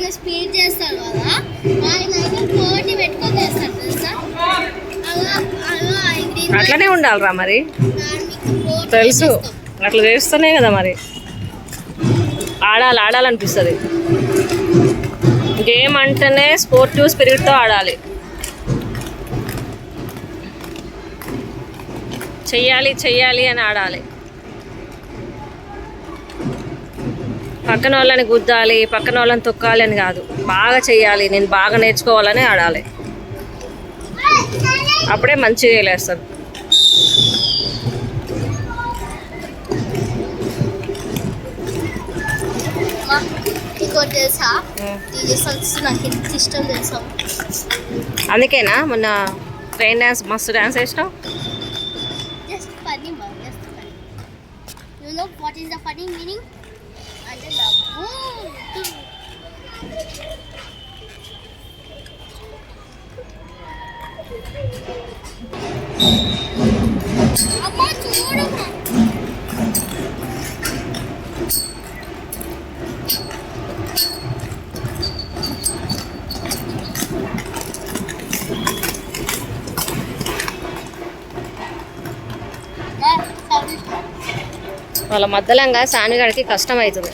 ఆయన స్పీడ్ చేస్తాడు కదా ఆయన అయితే పెట్టుకొని చేస్తాడు తెలుసా? అట్లనే ఉండాలిరా మరి. తెలుసు. అట్లా చేస్తూనే కదా మరి. ఆడాలి ఆడాలనిపిస్తుంది. గేమ్ అంటేనే స్పోర్టివ్ స్పిరిట్తో ఆడాలి. చెయ్యాలి చెయ్యాలి అని ఆడాలి. పక్కన వాళ్ళని గుద్దాలి పక్కన వాళ్ళని తొక్కాలి అని కాదు. బాగా చెయ్యాలి. నేను బాగా నేర్చుకోవాలని ఆడాలి. అప్పుడే మంచిగా వెళ్ళేస్తుంది అమ్మా, ఇంకోటి తెలుసా? డీజే సాంగ్స్ నాకు ఎంత ఇష్టం తెలుసా? అందుకేనా? మొన్న ట్రైన్ డ్యాన్స్ మస్తు డ్యాన్స్ వేసినావు? జస్ట్ ఫనీ మా just funny you know what is the funny meaning వాళ్ళ మధ్యలంగా సానిగాడికి కష్టం అవుతుంది.